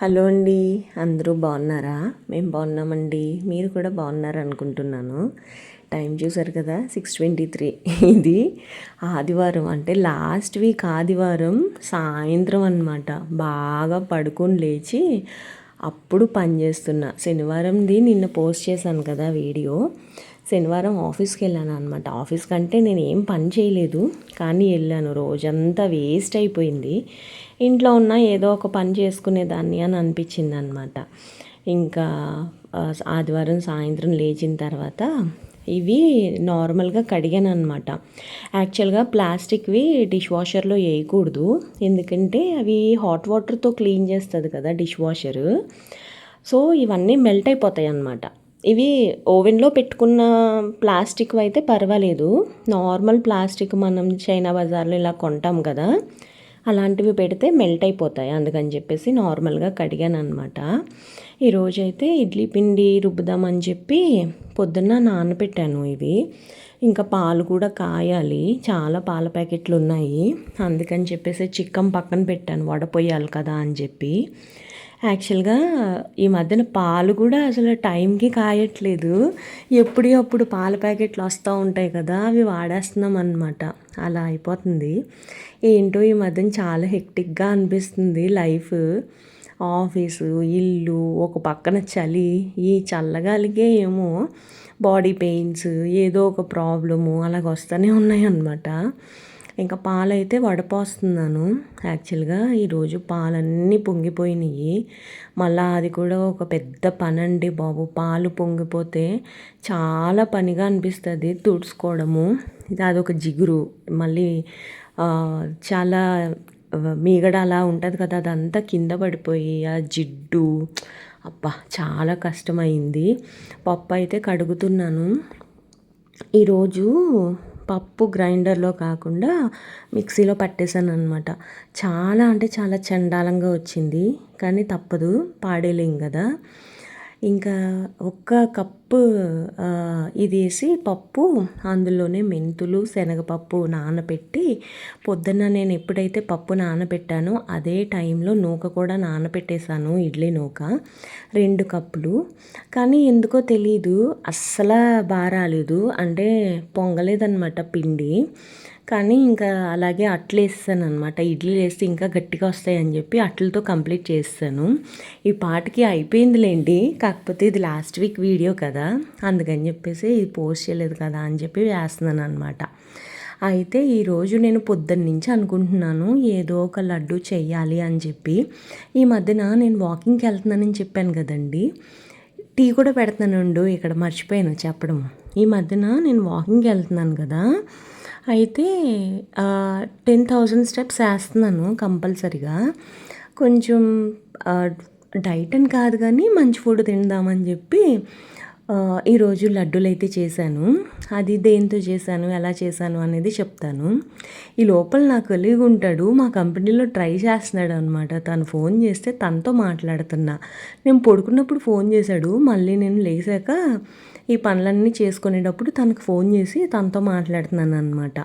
Hello అండి అందరూ బాగున్నారా? మేము బాగున్నామండి మీరు కూడా బాగున్నారు అనుకుంటున్నాను. టైం చూసారు కదా సిక్స్ ట్వంటీ త్రీ. ఇది ఆదివారం అంటే లాస్ట్ వీక్ ఆదివారం సాయంత్రం అనమాట బాగా పడుకొని లేచి అప్పుడు పని చేస్తున్నా. శనివారంది నిన్న పోస్ట్ చేశాను కదా వీడియో. శనివారం ఆఫీస్కి వెళ్ళాను అనమాట ఆఫీస్ కంటే నేను ఏం పని చేయలేదు. కానీ వెళ్ళాను. రోజంతా వేస్ట్ అయిపోయింది. ఇంట్లో ఉన్న ఏదో ఒక పని చేసుకునేదాన్ని అని అనిపించింది అనమాట ఇంకా ఆదివారం సాయంత్రం లేచిన తర్వాత ఇవి నార్మల్గా కడిగాను అనమాట యాక్చువల్గా ప్లాస్టిక్వి డిష్ వాషర్లో వేయకూడదు. ఎందుకంటే అవి హాట్ వాటర్తో క్లీన్ చేస్తుంది కదా డిష్ వాషరు సో ఇవన్నీ మెల్ట్ అయిపోతాయి అన్నమాట. ఇవి ఓవెన్లో పెట్టుకున్న ప్లాస్టిక్ అయితే పర్వాలేదు. నార్మల్ ప్లాస్టిక్ మనం చైనా బజార్లో ఇలా కొంటాం కదా అలాంటివి పెడితే మెల్ట్ అయిపోతాయి అందుకని చెప్పేసి నార్మల్గా కడిగాను అనమాట ఈరోజైతే ఇడ్లీ పిండి రుబ్బుదామని చెప్పి పొద్దున్న నానబెట్టాను ఇవి. ఇంకా పాలు కూడా కాయాలి. చాలా పాల ప్యాకెట్లు ఉన్నాయి అందుకని చెప్పేసి చిక్కం పక్కన పెట్టాను. వడపోయాలి కదా అని చెప్పి. యాక్చువల్గా ఈ మధ్యన పాలు కూడా అసలు టైంకి కాయట్లేదు. ఎప్పుడు అప్పుడు పాల ప్యాకెట్లు వస్తూ ఉంటాయి కదా అవి వాడేస్తున్నాం అనమాట అలా అయిపోతుంది. ఏంటో ఈ మధ్యన చాలా హెక్టిక్గా అనిపిస్తుంది లైఫ్. ఆఫీసు ఇల్లు ఒక పక్కన చలి ఈ చల్లగాలికే ఏమో బాడీ పెయిన్స్ ఏదో ఒక ప్రాబ్లము అలాగ వస్తూనే ఉన్నాయి అన్నమాట ఇంకా పాలైతే వడపోస్తున్నాను. యాక్చువల్గా ఈరోజు పాలన్నీ పొంగిపోయినాయి మళ్ళీ అది కూడా ఒక పెద్ద పని అండి బాబు. పాలు పొంగిపోతే చాలా పనిగా అనిపిస్తుంది తుడుచుకోవడము. ఇది అదొక జిగురు. మళ్ళీ చాలా మీగడ అలా ఉంటుంది కదా అదంతా కింద పడిపోయి ఆ జిడ్డు అబ్బా చాలా కష్టమైంది. పప్పు అయితే కడుగుతున్నాను. ఈరోజు పప్పు గ్రైండర్లో కాకుండా మిక్సీలో పట్టేశాను అనమాట చాలా అంటే చాలా చండాలంగా వచ్చింది కానీ తప్పదు పాడేలేం కదా. ఇంకా ఒక్క కప్పు ఇది వేసి పప్పు అందులోనే మెంతులు శనగపప్పు నానబెట్టి పొద్దున్న నేను ఎప్పుడైతే పప్పు నానబెట్టానో అదే టైంలో నూక కూడా నానబెట్టేశాను ఇడ్లీ నూక రెండు కప్పులు. కానీ ఎందుకో తెలీదు అస్సలు బాగా రాలేదు. అంటే పొంగలేదన్నమాట పిండి. కానీ ఇంకా అలాగే అట్లు వేస్తాను అనమాట ఇడ్లీ వేస్తే ఇంకా గట్టిగా వస్తాయని చెప్పి అట్లతో కంప్లీట్ చేస్తాను. ఈ పాటకి అయిపోయిందిలేండి. కాకపోతే ఇది లాస్ట్ వీక్ వీడియో కదా. అందుకని చెప్పేసి ఇది పోస్ట్ చేయలేదు కదా అని చెప్పి వేస్తున్నాను అనమాట అయితే ఈరోజు నేను పొద్దున్న నుంచి అనుకుంటున్నాను ఏదో ఒక లడ్డు చేయాలి అని చెప్పి. ఈ మధ్యన నేను వాకింగ్కి వెళ్తున్నానని చెప్పాను కదండి. టీ కూడా పెడుతున్నాను ఇక్కడ మర్చిపోయాను చెప్పడం. ఈ మధ్యన నేను వాకింగ్కి వెళ్తున్నాను కదా. అయితే టెన్ థౌజండ్ స్టెప్స్ వేస్తున్నాను కంపల్సరిగా. కొంచెం డైట్ అని కాదు కానీ మంచి ఫుడ్ తిందామని చెప్పి ఈరోజు లడ్డూలు అయితే చేశాను. అది దేంతో చేశాను ఎలా చేశాను అనేది చెప్తాను. ఈ లోపల నా కలిగి ఉంటాడు మా కంపెనీలో ట్రై చేస్తున్నాడు అనమాట తను ఫోన్ చేస్తే తనతో మాట్లాడుతున్నా. నేను పడుకున్నప్పుడు ఫోన్ చేశాడు మళ్ళీ నేను లేచాక ఈ పనులన్నీ చేసుకునేటప్పుడు తనకు ఫోన్ చేసి తనతో మాట్లాడుతున్నాను అనమాట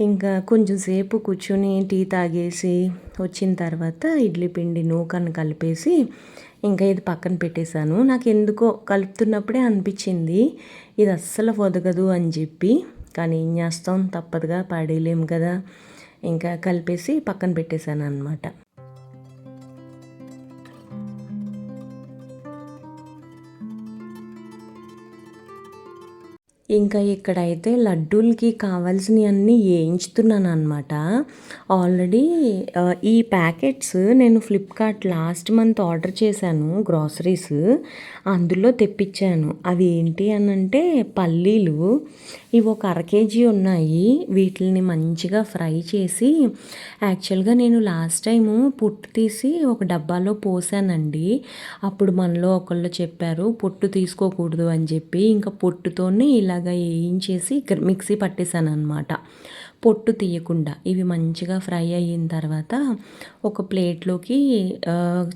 ఇంకా కొంచెం సేపు కూర్చొని టీ తాగేసి వచ్చిన తర్వాత ఇడ్లీ పిండి నూకను కలిపేసి ఇంకా ఇది పక్కన పెట్టేశాను. నాకు ఎందుకో కలుపుతున్నప్పుడే అనిపించింది ఇది అస్సలు వదగదు అని చెప్పి. కానీ ఏం చేస్తాం తప్పదుగా పడేయలేము కదా. ఇంకా కలిపేసి పక్కన పెట్టేశాను అనమాట ఇంకా ఇక్కడైతే లడ్డూలకి కావాల్సినవి అన్నీ వేయించుతున్నాను అనమాట ఆల్రెడీ ఈ ప్యాకెట్స్ నేను ఫ్లిప్కార్ట్ లాస్ట్ మంత్ ఆర్డర్ చేశాను గ్రాసరీస్ అందులో తెప్పించాను. అవి ఏంటి అని అంటే పల్లీలు ఇవి ఒక అర కేజీ ఉన్నాయి. వీటిని మంచిగా ఫ్రై చేసి యాక్చువల్గా నేను లాస్ట్ టైము పుట్టు తీసి ఒక డబ్బాలో పోసానండి. అప్పుడు మనలో ఒకళ్ళు చెప్పారు పొట్టు తీసుకోకూడదు అని చెప్పి. ఇంకా పొట్టుతోనే ఇలాగ వేయించేసి మిక్సీ పట్టేశాను అనమాట పొట్టు తీయకుండా. ఇవి మంచిగా ఫ్రై అయిన తర్వాత ఒక ప్లేట్లోకి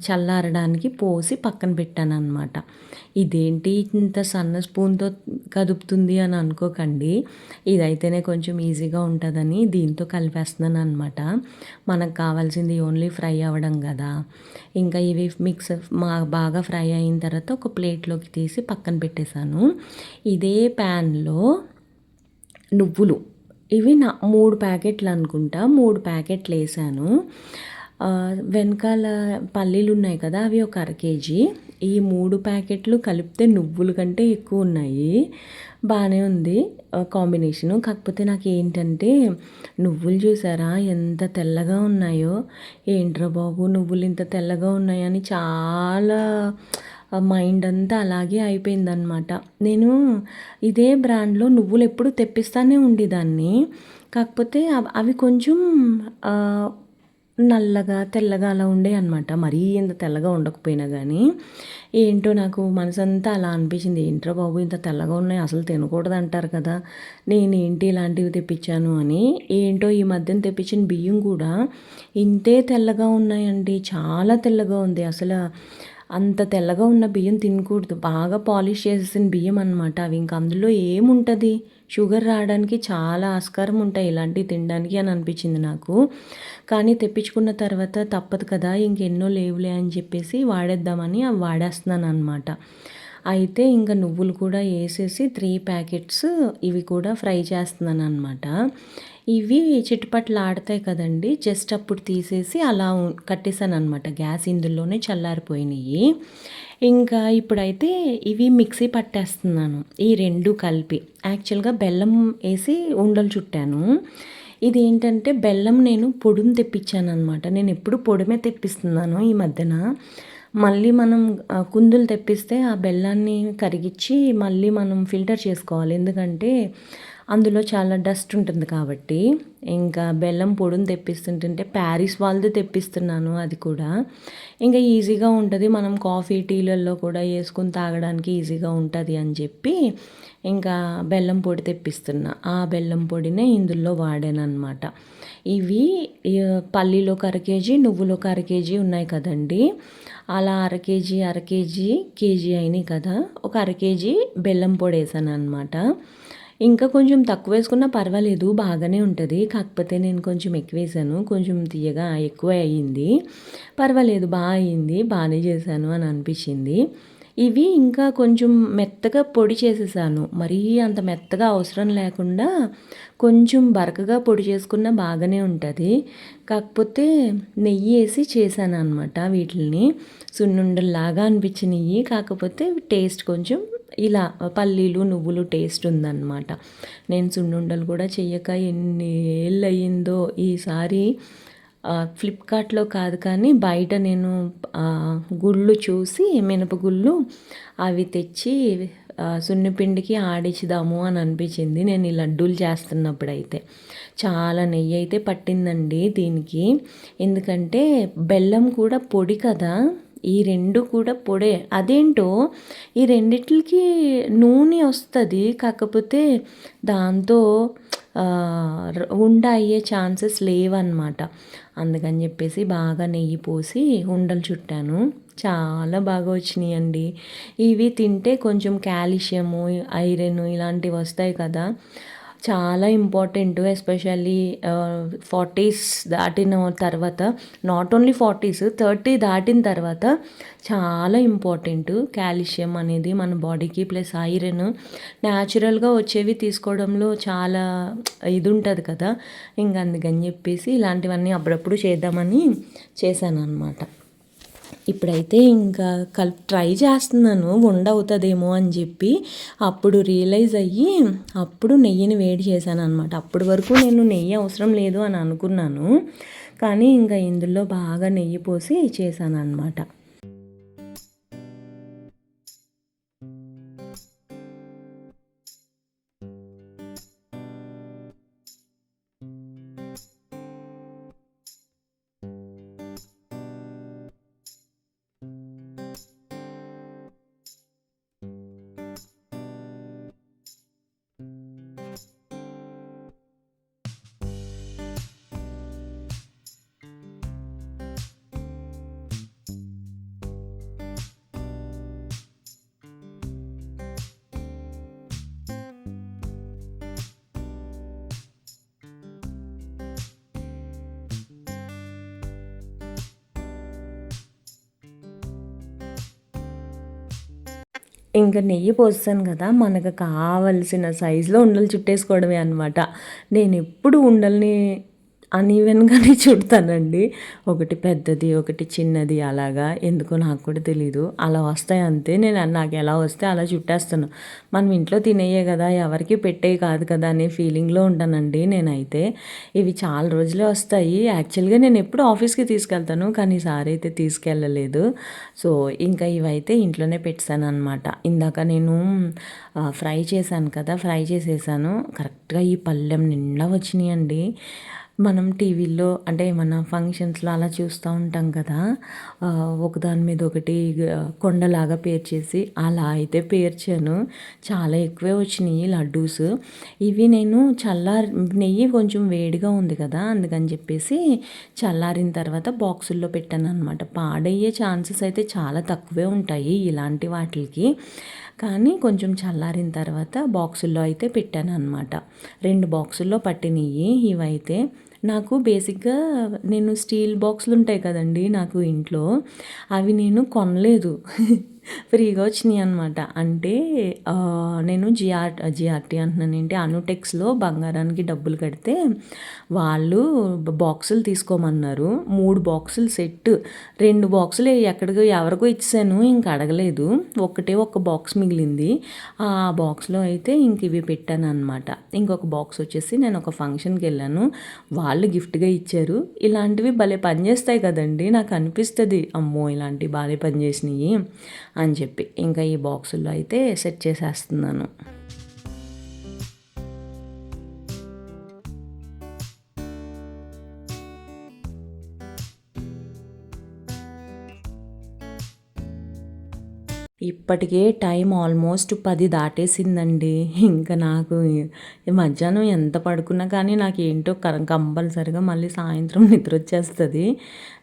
చల్లారడానికి పోసి పక్కన పెట్టాను అనమాట ఇదేంటి ఇంత సన్న స్పూన్తో కదుపుతుంది అని అనుకోకండి. ఇదైతేనే కొంచెం ఈజీగా ఉంటుందని దీంతో కలిపేస్తున్నాను అనమాట మనకు కావాల్సింది ఓన్లీ ఫ్రై అవ్వడం కదా. ఇంకా ఇవి మిక్స్ మా బాగా ఫ్రై అయిన తర్వాత ఒక ప్లేట్లోకి తీసి పక్కన పెట్టేశాను. ఇదే ప్యాన్లో నువ్వులు. ఇవి నా మూడు ప్యాకెట్లు అనుకుంటా మూడు ప్యాకెట్లు వేసాను. వెనకాల పల్లీలు ఉన్నాయి కదా అవి ఒక అర కేజీ. ఈ మూడు ప్యాకెట్లు కలిపితే నువ్వుల కంటే ఎక్కువ ఉన్నాయి. బాగానే ఉంది కాంబినేషన్ కాంబినేషను. కాకపోతే నాకు ఏంటంటే నువ్వులు చూసారా ఎంత తెల్లగా ఉన్నాయో. ఏంట్రా బాబు నువ్వులు ఇంత తెల్లగా ఉన్నాయని చాలా మైండ్ అంతా అలాగే అయిపోయిందనమాట నేను ఇదే బ్రాండ్లో నువ్వులు ఎప్పుడు తెప్పిస్తానే ఉండేదాన్ని. కాకపోతే అవి కొంచెం నల్లగా తెల్లగా అలా ఉండే అనమాట మరీ ఇంత తెల్లగా ఉండకపోయినా కానీ ఏంటో నాకు మనసంతా అలా అనిపించింది. ఏంట్రా బాబు ఇంత తెల్లగా ఉన్నాయి అసలు తినకూడదు అంటారు కదా. నేను ఏంటి ఇలాంటివి తెప్పించాను అని. ఏంటో ఈ మధ్యన తెప్పించిన బియ్యం కూడా ఇంతే తెల్లగా ఉన్నాయండి. చాలా తెల్లగా ఉంది. అసలు అంత తెల్లగా ఉన్న బియ్యం తినకూడదు. బాగా పాలిష్ చేసేసిన బియ్యం అనమాట అవి ఇంకా అందులో ఏముంటుంది? షుగర్ రావడానికి చాలా ఆస్కారం ఉంటాయి ఇలాంటివి తినడానికి అని అనిపించింది నాకు. కానీ తెప్పించుకున్న తర్వాత తప్పదు కదా ఇంకెన్నో లేవులే అని చెప్పేసి వాడేద్దామని అవి వాడేస్తున్నాను అనమాట అయితే ఇంకా నువ్వులు కూడా వేసేసి త్రీ ప్యాకెట్స్ ఇవి కూడా ఫ్రై చేస్తున్నాను అనమాట ఇవి చిట్టుపట్లు ఆడతాయి కదండి. జస్ట్ అప్పుడు తీసేసి అలా ఉ- కట్టేసాను అనమాట గ్యాస్ ఇందులోనే చల్లారిపోయినాయి. ఇంకా ఇప్పుడైతే ఇవి మిక్సీ పట్టేస్తున్నాను. ఈ రెండు కలిపి. యాక్చువల్గా బెల్లం వేసి ఉండలు చుట్టాను. ఇది ఏంటంటే బెల్లం నేను పొడుము తెప్పించాను అనమాట నేను ఎప్పుడు పొడిమే తెప్పిస్తున్నాను ఈ మధ్యన. మళ్ళీ మనం కుందులు తెప్పిస్తే ఆ బెల్లాన్ని కరిగించి మళ్ళీ మనం ఫిల్టర్ చేసుకోవాలి. ఎందుకంటే అందులో చాలా డస్ట్ ఉంటుంది కాబట్టి. ఇంకా బెల్లం పొడిని తెప్పిస్తుంటుంటే ప్యారిస్ వాళ్ళది తెప్పిస్తున్నాను అది కూడా. ఇంకా ఈజీగా ఉంటుంది. మనం కాఫీ టీలలో కూడా వేసుకుని తాగడానికి ఈజీగా ఉంటుంది అని చెప్పి ఇంకా బెల్లం పొడి తెప్పిస్తున్నా. ఆ బెల్లం పొడినే ఇందులో వాడాను ఇవి పల్లీలో ఒక అర కేజీ నువ్వులో ఒక అర కేజీ ఉన్నాయి కదండి. అలా అర కేజీ అర కేజీ కేజీ అయినాయి కదా. ఒక అర కేజీ బెల్లం పొడి వేసాను అనమాట ఇంకా కొంచెం తక్కువ వేసుకున్నా పర్వాలేదు బాగానే ఉంటుంది. కాకపోతే నేను కొంచెం ఎక్కువ వేసాను. కొంచెం తీయగా ఎక్కువ అయ్యింది పర్వాలేదు బాగా అయ్యింది బాగానే చేశాను అని అనిపించింది. ఇవి ఇంకా కొంచెం మెత్తగా పొడి చేసేసాను. మరీ అంత మెత్తగా అవసరం లేకుండా కొంచెం బరకగా పొడి చేసుకున్న బాగానే ఉంటుంది. కాకపోతే నెయ్యి వేసి చేశాను అనమాట వీటిని సున్నుండల్లాగా అనిపించినవి కాకపోతే టేస్ట్ కొంచెం ఇలా పల్లీలు నువ్వులు టేస్ట్ ఉందన్నమాట. నేను సున్నుండలు కూడా చెయ్యక ఎన్ని ఏళ్ళు అయ్యిందో ఈసారి ఫ్లిప్కార్ట్లో కాదు కానీ బయట నేను గుళ్ళు చూసి మినపగుళ్ళు అవి తెచ్చి సున్నిపిండికి ఆడించుదాము అని అనిపించింది. నేను ఈ లడ్డూలు చేస్తున్నప్పుడు అయితే చాలా నెయ్యి అయితే పట్టిందండి దీనికి. ఎందుకంటే బెల్లం కూడా పొడి కదా. ఈ రెండు కూడా పొడే. అదేంటో ఈ రెండిట్లకి నూనె వస్తుంది కాకపోతే దాంతో ఉండ అయ్యే ఛాన్సెస్ లేవన్నమాట. అందుకని చెప్పేసి బాగా నెయ్యి పోసి ఉండలు చుట్టాను. చాలా బాగా వచ్చినాయండి. ఇవి తింటే కొంచెం కాల్షియము ఐరన్ ఇలాంటివి వస్తాయి కదా. చాలా ఇంపార్టెంట్ ఎస్పెషల్లీ ఫార్టీస్ దాటిన తర్వాత నాట్ ఓన్లీ ఫార్టీస్ థర్టీ దాటిన తర్వాత చాలా ఇంపార్టెంట్ కాల్షియం అనేది మన బాడీకి ప్లస్ ఐరన్ న్యాచురల్గా వచ్చేవి తీసుకోవడంలో చాలా ఇది ఉంటుంది కదా. ఇంక అందుకని చెప్పేసి ఇలాంటివన్నీ అప్పుడప్పుడు చేద్దామని చేశాను అనమాట ఇప్పుడైతే ఇంకా కల్ ట్రై చేస్తున్నాను వండ అవుతుందేమో అని చెప్పి. అప్పుడు రియలైజ్ అయ్యి అప్పుడు నెయ్యిని వేడి చేశాను అనమాట అప్పటి వరకు నేను నెయ్యి అవసరం లేదు అని అనుకున్నాను. కానీ ఇంకా ఇందులో బాగా నెయ్యి పోసి చేశాను అనమాట ఇంకా నెయ్యి పోస్తాను కదా మనకు కావలసిన సైజులో ఉండలు చుట్టేసుకోవడమే అనమాట నేను ఎప్పుడు ఉండల్ని అన్ఈవెన్గానే చుడతానండి. ఒకటి పెద్దది ఒకటి చిన్నది అలాగా. ఎందుకో నాకు కూడా తెలీదు. అలా వస్తాయి అంతే. నేను నాకు ఎలా వస్తే అలా చుట్టేస్తాను. మనం ఇంట్లో తినేయే కదా ఎవరికి పెట్టేవి కాదు కదా అనే ఫీలింగ్లో ఉంటానండి నేనైతే. ఇవి చాలా రోజులే వస్తాయి. యాక్చువల్గా నేను ఎప్పుడు ఆఫీస్కి తీసుకెళ్తాను కానీ ఈసారి అయితే తీసుకెళ్ళలేదు. సో ఇంకా ఇవైతే ఇంట్లోనే పెట్టాను అనమాట ఇందాక నేను ఫ్రై చేశాను కదా ఫ్రై చేసేసాను. కరెక్ట్గా ఈ పళ్ళెం నిండా వచ్చినాయండి. మనం టీవీల్లో అంటే మన ఫంక్షన్స్లో అలా చూస్తూ ఉంటాం కదా ఒకదాని మీద ఒకటి కొండలాగా పేర్చేసి అలా అయితే పేర్చాను. చాలా ఎక్కువే వచ్చినాయి లడ్డూస్. ఇవి నేను చల్లారి నెయ్యి కొంచెం వేడిగా ఉంది కదా అందుకని చెప్పేసి చల్లారిన తర్వాత బాక్సుల్లో పెట్టాను అనమాట పాడయ్యే ఛాన్సెస్ అయితే చాలా తక్కువే ఉంటాయి ఇలాంటి వాటికి. కానీ కొంచెం చల్లారిన తర్వాత బాక్సుల్లో అయితే పెట్టాను అనమాట రెండు బాక్సుల్లో పట్టినవి ఇవైతే. నాకు బేసిక్గా నేను స్టీల్ బాక్సులు ఉంటాయి కదండి నాకు ఇంట్లో అవి నేను కొనలేదు. ఫ్రీగా వచ్చినాయి అనమాట అంటే నేను జిఆర్ జిఆర్టీ అంటున్నాను. ఏంటి? అనుటెక్స్లో బంగారానికి డబ్బులు కడితే వాళ్ళు బాక్సులు తీసుకోమన్నారు. మూడు బాక్సులు సెట్ రెండు బాక్సులు ఎక్కడికో ఎవరికో ఇచ్చాను. ఇంక అడగలేదు. ఒకటే ఒక బాక్స్ మిగిలింది. ఆ బాక్స్లో అయితే ఇంక ఇవి పెట్టాను అనమాట ఇంకొక బాక్స్ వచ్చేసి నేను ఒక ఫంక్షన్కి వెళ్ళాను. వాళ్ళు గిఫ్ట్గా ఇచ్చారు. ఇలాంటివి భలే పనిచేస్తాయి కదండి. నాకు అనిపిస్తుంది. అమ్మో ఇలాంటివి బాగా పనిచేసినాయి. అని చెప్పి. ఇంకా ఈ బాక్సుల్లో అయితే సెట్ చేసేస్తున్నాను. ఇప్పటికే టైం ఆల్మోస్ట్ పది దాటేసిందండి. ఇంకా నాకు మధ్యాహ్నం ఎంత పడుకున్నా కానీ నాకు ఏంటో కంపల్సరిగా మళ్ళీ సాయంత్రం నిద్ర వచ్చేస్తుంది.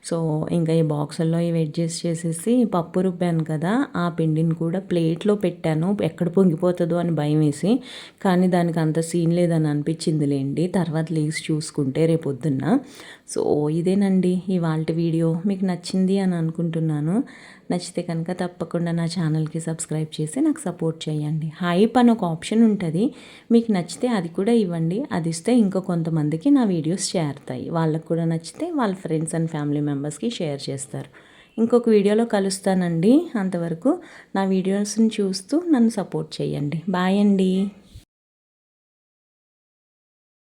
సో ఇంకా ఈ బాక్సుల్లో ఇవి అడ్జస్ట్ చేసేసి పప్పు రుబ్బాను కదా ఆ పిండిని కూడా ప్లేట్లో పెట్టాను. ఎక్కడ పొంగిపోతుందో అని భయం వేసి కానీ దానికి అంత సీన్ లేదని అనిపించింది లేండి తర్వాత లేచి చూసుకుంటే రేపొద్దున్న. సో ఇదేనండి ఇవాళ వీడియో. మీకు నచ్చింది అని అనుకుంటున్నాను. నచ్చితే కనుక తప్పకుండా నా ఛానల్కి సబ్స్క్రైబ్ చేసి నాకు సపోర్ట్ చేయండి. హైప్ అని ఒక ఆప్షన్ ఉంటుంది. మీకు నచ్చితే అది కూడా ఇవ్వండి. అది ఇస్తే ఇంకా కొంతమందికి నా వీడియోస్ చేరుతాయి వాళ్ళకు కూడా నచ్చితే వాళ్ళ ఫ్రెండ్స్ అండ్ ఫ్యామిలీ మెంబర్స్కి షేర్ చేస్తారు. ఇంకొక వీడియోలో కలుస్తానండి. అంతవరకు నా వీడియోస్ని చూస్తూ నన్ను సపోర్ట్ చేయండి. బాయ్ అండి.